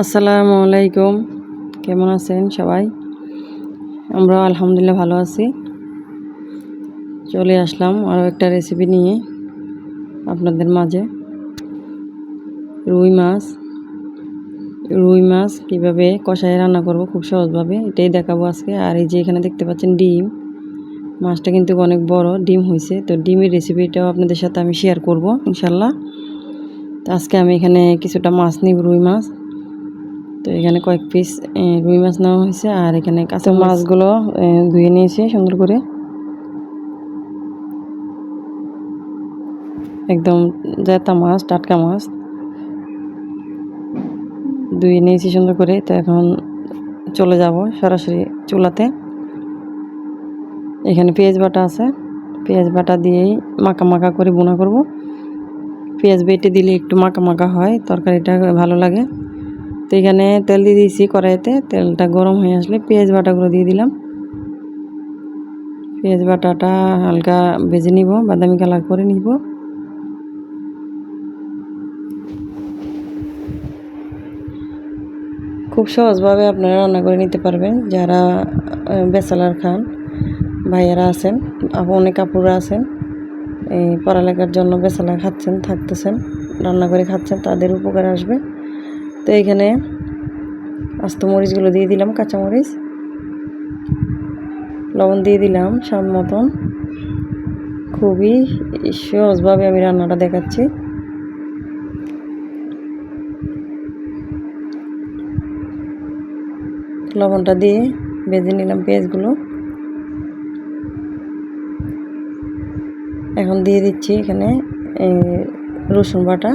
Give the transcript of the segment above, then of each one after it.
আসসালামু আলাইকুম। কেমন আছেন সবাই? আমরা আলহামদুলিল্লাহ ভালো আছি। চলে আসলাম আরও একটা রেসিপি নিয়ে আপনাদের মাঝে। রুই মাছ। রুই মাছ কীভাবে কষায় রান্না করব খুব সহজভাবে এটাই দেখাবো আজকে। আর এই যে এখানে দেখতে পাচ্ছেন ডিম। মাছটা কিন্তু অনেক বড়, ডিম হয়েছে। তো ডিমের রেসিপিটাও আপনাদের সাথে আমি শেয়ার করব ইনশাল্লাহ তো আজকে আমি এখানে কিছুটা মাছ নিব, রুই মাছ। তো এখানে কয়েক পিস রুই মাছ নেওয়া হয়েছে। আর এখানে কাঁচা মাছগুলো ধুয়ে নিয়েছি সুন্দর করে। একদম জেতা মাছ, টাটকা মাছ। ধুয়ে নিয়েছি সুন্দর করে। তো এখন চলে যাব সরাসরি চুলাতে। এখানে পেঁয়াজ বাটা আছে। পেঁয়াজ বাটা দিয়েই মাখা মাখা করে বোনা করব। পেঁয়াজ বেটে দিলে একটু মাখা মাখা হয়, তরকারিটা ভালো লাগে। তো এখানে তেল দিয়ে দিয়েছি কড়াইতে। তেলটা গরম হয়ে আসলে পেঁয়াজ বাটাগুলো দিয়ে দিলাম। পেঁয়াজ বাটাটা হালকা ভেজে নিব, বাদামি কালার করে নিব। খুব সহজভাবে আপনারা রান্না করে নিতে পারবেন। যারা বেসালার খান, ভাইয়ারা আছেন অনেক কাপড়রা আছেন, এই পড়ালেখার জন্য বেসালা খাচ্ছেন, থাকতেছেন, রান্না করে খাচ্ছেন, তাদের উপকার আসবে। তো এখানে আস্ত মরিচগুলো দিয়ে দিলাম কাঁচামরিচ লবণ দিয়ে দিলাম স্বাদ মতন। খুবই সহজভাবে আমি রান্নাটা দেখাচ্ছি। লবণটা দিয়ে বেজে নিলাম পেঁয়াজগুলো। এখন দিয়ে দিচ্ছি এখানে রসুন বাটা।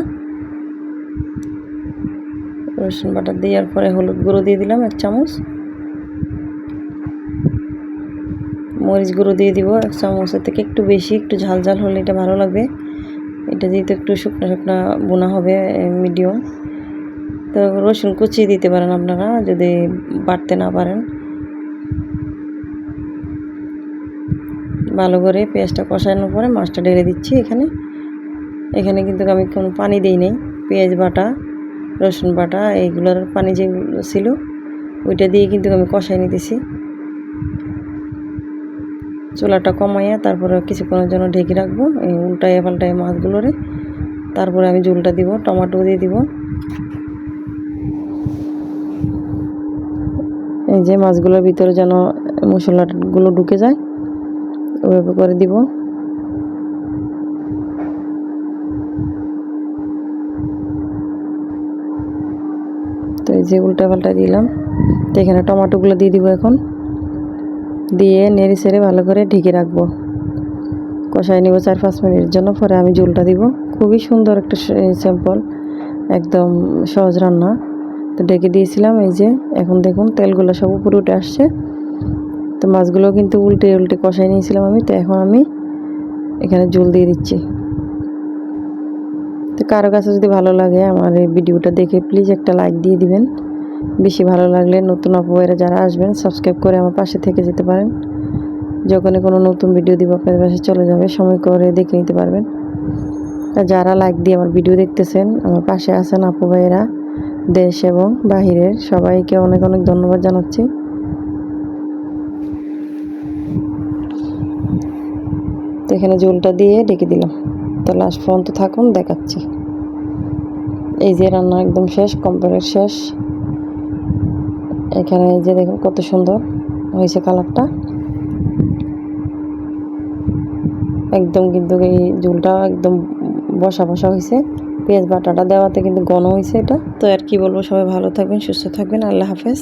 রসুন বাটা দেওয়ার পরে হলুদ গুঁড়ো দিয়ে দিলাম, এক চামচ। মরিচ গুঁড়ো দিয়ে দিব, এক চামচের থেকে একটু বেশি, একটু ঝাল ঝাল হলে এটা ভালো লাগবে। এটা যেহেতু একটু শুকনো শুকনো বোনা হবে মিডিয়াম তো রসুন কুচিয়ে দিতে পারেন আপনারা, যদি বাটতে না পারেন। ভালো করে পেঁয়াজটা কষানোর পরে মাছটা ঢেলে দিচ্ছি এখানে। এখানে কিন্তু আমি কোনো পানি দিই নেই, পেঁয়াজ বাটা। রসুন বাটা, এইগুলোর পানি যেগুলো ছিল, ওইটা দিয়ে কিন্তু আমি কষাই নিতেছি। চুলাটা কমাইয়া তারপরে কিছুক্ষণের জন্য ঢেকে রাখব, এই উল্টায় পাল্টায় মাছগুলোরে। তারপরে আমি ঝুলটা দিব, টমাটো দিয়ে দিব। এই যে মাছগুলোর ভিতরে যেন মশলাগুলো ঢুকে যায়, ওইভাবে করে দিব তো যে উল্টা পাল্টা দিলাম, তো এখানে টমাটোগুলো দিয়ে দিব এখন। দিয়ে নেড়ে সেড়ে ভালো করে ঢেকে রাখব। কষাই নিব চার পাঁচ মিনিটের জন্য, পরে আমি জলটা দিব। খুবই সুন্দর একটা স্যাম্পল, একদম সহজ রান্না। তো ডেকে দিয়েছিলাম এই যে, এখন দেখুন তেলগুলো সব উপরে উঠে আসছে। তো মাছগুলো কিন্তু উল্টে উল্টে কষাই নিয়েছিলাম আমি, তো এখন আমি এখানে জল দিয়ে দিচ্ছি। তো কারও কাছে যদি ভালো লাগে আমার এই ভিডিওটা দেখে প্লিজ একটা লাইক দিয়ে দিবেন। বেশি ভালো লাগলে নতুন অপবাইরা যারা আসবেন সাবস্ক্রাইব করে আমার পাশে থেকে যেতে পারেন। যখনই কোনো নতুন ভিডিও দিব, আপনাদের পাশে চলে যাবে, সময় করে দেখে নিতে পারবেন। আর যারা লাইক দিয়ে আমার ভিডিও দেখতেছেন, আমার পাশে আছেন আপু ভাইয়েরা, দেশ এবং বাহিরের সবাইকে অনেক অনেক ধন্যবাদ জানাচ্ছি। এখানে জলটা দিয়ে ডেকে দিলাম। তো লাস্ট পর্যন্ত থাকুন, দেখাচ্ছি। এই যে রান্না একদম শেষ কমপ্লিট শেষ। এখানে এই যে দেখুন কত সুন্দর হয়েছে কালারটা। একদম কিন্তু এই ঝুলটা একদম বসা বসা হয়েছে। পেঁয়াজ বাটাটা দেওয়াতে কিন্তু ঘন হয়েছে এটা। তো আর কি বলব, সবাই ভালো থাকবেন, সুস্থ থাকবেন। আল্লাহ হাফেজ।